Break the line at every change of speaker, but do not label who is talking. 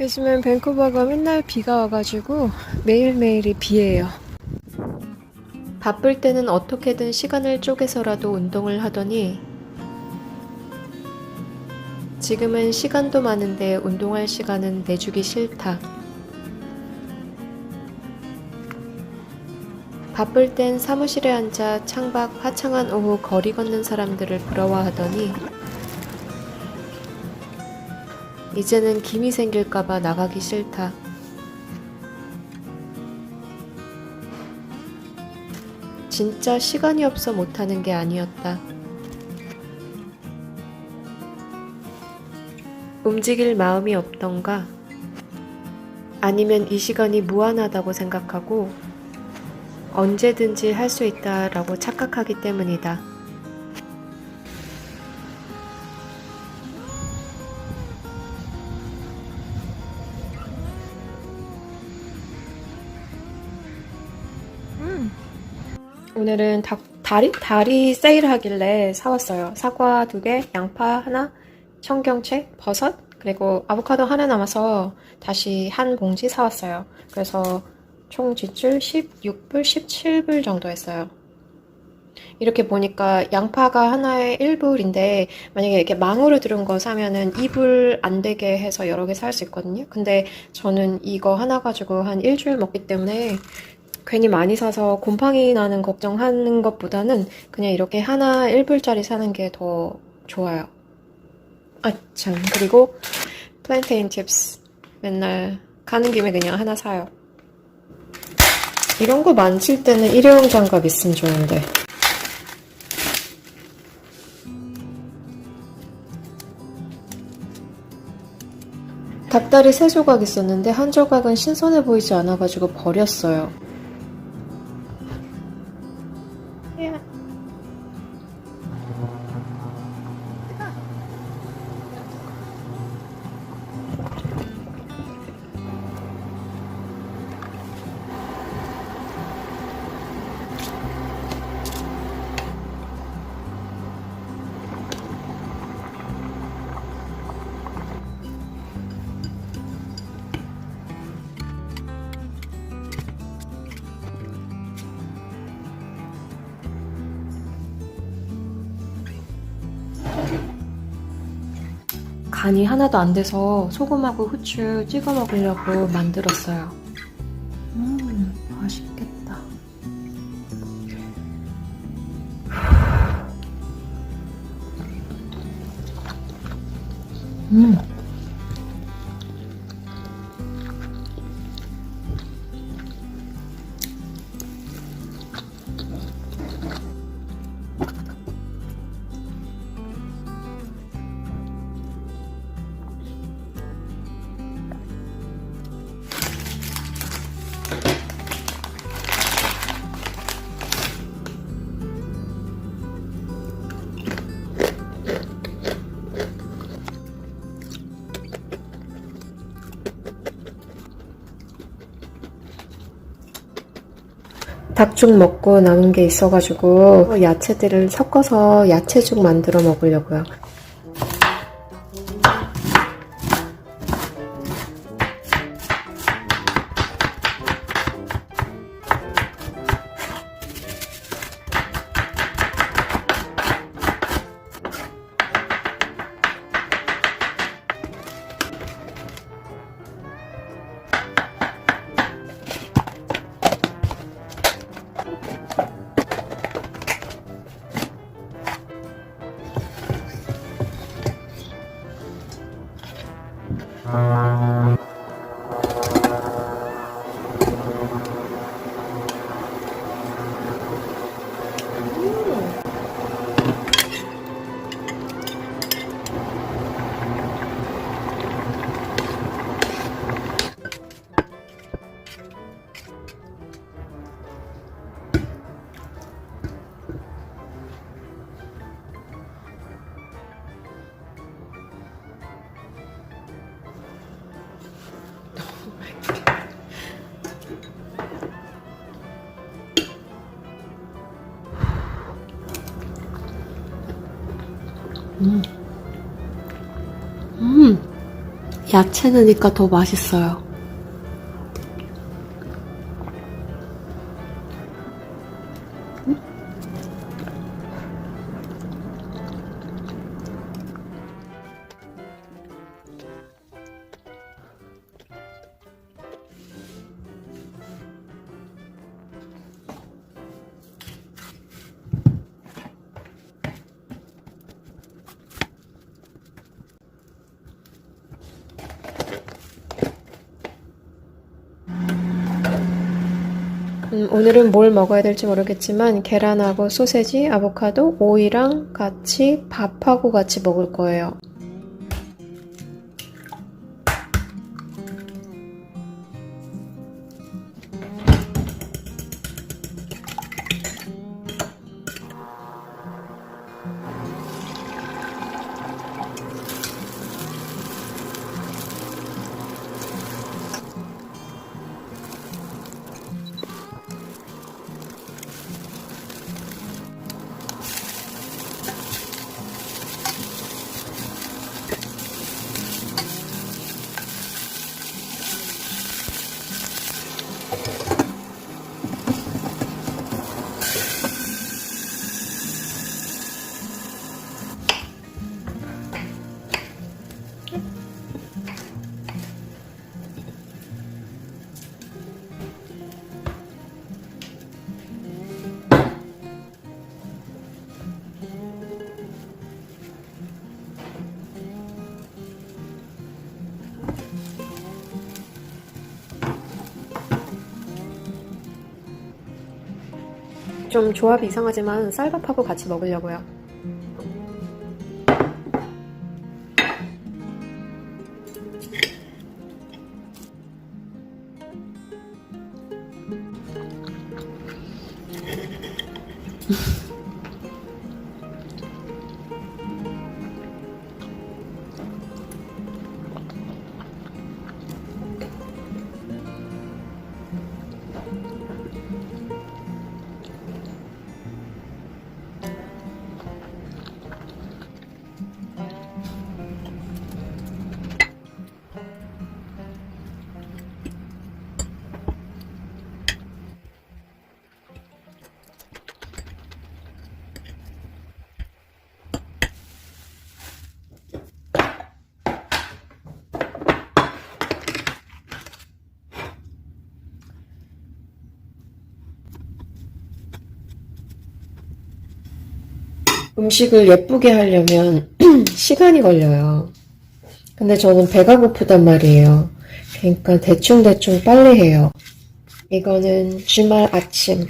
요즘엔 밴쿠버가 맨날 비가 와가지고 매일매일이 비예요. 바쁠 때는 어떻게든 시간을 쪼개서라도 운동을 하더니 지금은 시간도 많은데 운동할 시간은 내주기 싫다. 바쁠 땐 사무실에 앉아 창밖 화창한 오후 거리 걷는 사람들을 부러워하더니 이제는 김이 생길까봐 나가기 싫다. 진짜 시간이 없어 못하는 게 아니었다. 움직일 마음이 없던가? 아니면 이 시간이 무한하다고 생각하고 언제든지 할 수 있다라고 착각하기 때문이다. 오늘은 닭, 다리? 다리 세일하길래 사왔어요. 사과 두 개, 양파 하나, 청경채, 버섯, 그리고 아보카도 하나 남아서 다시 한 봉지 사왔어요. 그래서 총 지출 16불, 17불 정도 했어요. 이렇게 보니까 양파가 하나에 1불인데 만약에 이렇게 망으로 들은 거 사면은 2불 안 되게 해서 여러 개 살 수 있거든요. 근데 저는 이거 하나 가지고 한 일주일 먹기 때문에 괜히 많이 사서 곰팡이 나는 걱정하는 것보다는 그냥 이렇게 하나 1불짜리 사는 게 더 좋아요. 아, 참. 그리고 플랜테인 칩스. 맨날 가는 김에 그냥 하나 사요. 이런 거 만질 때는 일회용 장갑 있으면 좋은데. 닭다리 세 조각 있었는데 한 조각은 신선해 보이지 않아가지고 버렸어요. 간이 하나도 안 돼서 소금하고 후추 찍어 먹으려고 만들었어요. 음, 맛있겠다. 음. 닭죽 먹고 남은 게 있어가지고 야채들을 섞어서 야채죽 만들어 먹으려고요. 음. 음. 야채 넣으니까 더 맛있어요. 음, 오늘은 뭘 먹어야 될지 모르겠지만 계란하고 소세지, 아보카도, 오이랑 같이 밥하고 같이 먹을 거예요. 좀 조합이 이상하지만 쌀밥하고 같이 먹으려고요. 음식을 예쁘게 하려면 시간이 걸려요. 근데 저는 배가 고프단 말이에요. 그러니까 대충대충 빨리 해요. 이거는 주말 아침